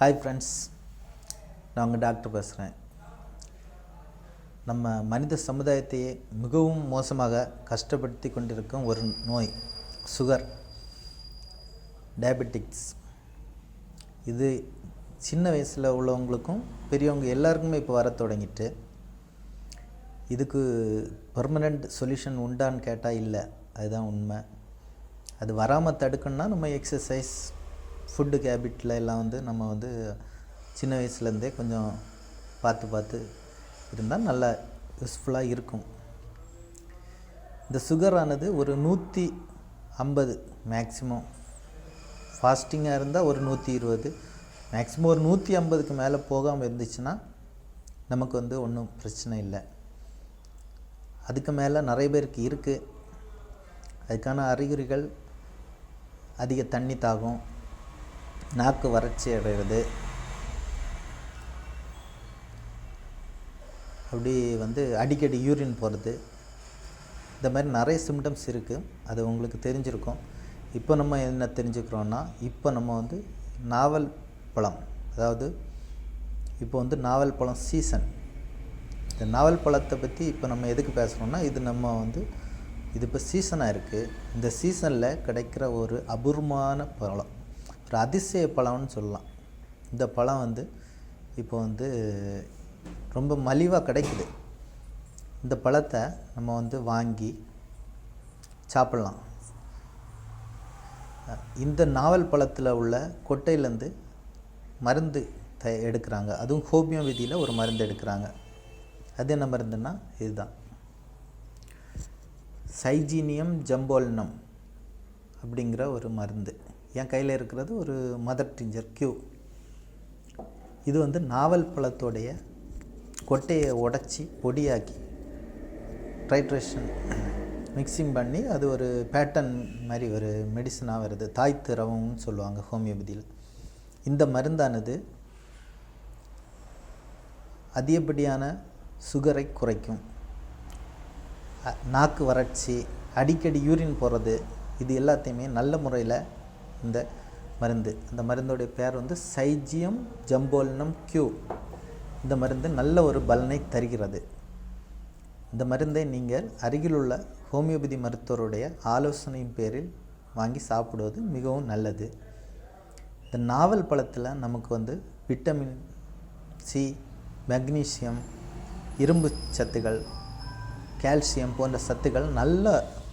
Hi friends நான் உங்கள் doctor பேசுகிறேன் நம்ம மனித சமுதாயத்தையே மிகவும் மோசமாக கஷ்டப்படுத்தி கொண்டிருக்கும் ஒரு நோய் சுகர் டயபெட்டிக்ஸ் இது சின்ன வயசில் உள்ளவங்களுக்கும் பெரியவங்க எல்லாருக்குமே இப்போ வர தொடங்கிட்டு இதுக்கு பர்மனண்ட் சொல்யூஷன் உண்டான்னு கேட்டால் இல்லை. அதுதான் உண்மை. அது வராமல் தடுக்கணும்னா நம்ம எக்ஸசைஸ் ஃபுட்டு ஹேபிட்டில் எல்லாம் வந்து நம்ம வந்து சின்ன வயசுலேருந்தே கொஞ்சம் பார்த்து பார்த்து இருந்தால் நல்லா யூஸ்ஃபுல்லாக இருக்கும். இந்த சுகரானது ஒரு நூற்றி ஐம்பது மேக்ஸிமம் ஃபாஸ்டிங்காக இருந்தால் ஒரு நூற்றி இருபது. மேக்ஸிமம் ஒரு நூற்றி ஐம்பதுக்கு மேலே போகாமல் இருந்துச்சுன்னா நமக்கு வந்து ஒன்றும் பிரச்சனை இல்லை. அதுக்கு மேலே நிறைய பேருக்கு இருக்குது அதுக்கான அறிகுறிகள் அதிக தண்ணி தாகம் நாக்கு வறட்சி அடைகிறது. அப்படி வந்து அடிக்கடி யூரின் போகிறது இந்த மாதிரி நிறைய சிம்டம்ஸ் இருக்குது அது உங்களுக்கு தெரிஞ்சிருக்கும். இப்போ நம்ம என்ன தெரிஞ்சுக்கிறோன்னா இப்போ நம்ம வந்து நாவல் பழம் அதாவது இப்போ வந்து நாவல் பழம் சீசன் இந்த நாவல் பழத்தை பற்றி இப்போ நம்ம எதுக்கு பேசுகிறோம்னா இது நம்ம வந்து இது இப்போ சீசனாக இருக்குது இந்த சீசனில் கிடைக்கிற ஒரு அபூர்வமான பழம். ஒரு அதிசய பழம்னு சொல்லலாம். இந்த பழம் வந்து இப்போ வந்து ரொம்ப மலிவாக கிடைக்குது. இந்த பழத்தை நம்ம வந்து வாங்கி சாப்பிட்லாம். இந்த நாவல் பழத்தில் உள்ள கொட்டையிலேருந்து மருந்து த எடுக்கிறாங்க. அதுவும் ஹோமியோ விதியில் ஒரு மருந்து எடுக்கிறாங்க. அது என்ன மருந்துன்னா இதுதான். சைஜீனியம் ஜம்போல்னம் அப்படிங்கிற ஒரு மருந்து. என் கையில் இருக்கிறது ஒரு மதர் டிஞ்சர் கியூ இது வந்து நாவல் பழத்தோடைய கொட்டையை உடச்சி பொடியாக்கி ட்ரைட்ரேஷன் மிக்சிங் பண்ணி அது ஒரு பேட்டர்ன் மாதிரி ஒரு மெடிசனாக வருது. தாய் திரவம்னு சொல்லுவாங்க ஹோமியோபதியில். இந்த மருந்தானது அதிகப்படியான சுகரை குறைக்கும். நாக்கு வறட்சி அடிக்கடி யூரின் போகிறது இது எல்லாத்தையுமே நல்ல முறையில் இந்த மருந்து. அந்த மருந்தோடைய பேர் வந்து சைஜியம் ஜம்போல்னம் கியூ இந்த மருந்து நல்ல ஒரு பலனை தருகிறது. இந்த மருந்தை நீங்கள் அருகிலுள்ள ஹோமியோபதி மருத்துவருடைய ஆலோசனையின் பேரில் வாங்கி சாப்பிடுவது மிகவும் நல்லது. இந்த நாவல் பழத்தில் நமக்கு வந்து விட்டமின் சி மெக்னீசியம் இரும்பு சத்துகள் கால்சியம் போன்ற சத்துக்கள் நல்ல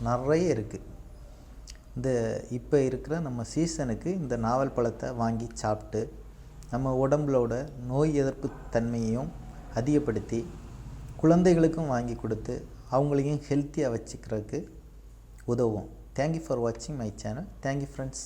நிறைய இருக்குது இந்த இப்போ இருக்கிற நம்ம சீசனுக்கு இந்த நாவல் பழத்தை வாங்கி சாப்பிட்டு நம்ம உடம்புலோட நோய் எதிர்ப்பு தன்மையையும் அதிகப்படுத்தி குழந்தைகளுக்கும் வாங்கி கொடுத்து அவங்களையும் ஹெல்த்தியாக வச்சுக்கிறதுக்கு உதவும். தேங்க்யூ ஃபார் வாட்சிங் my channel thank you friends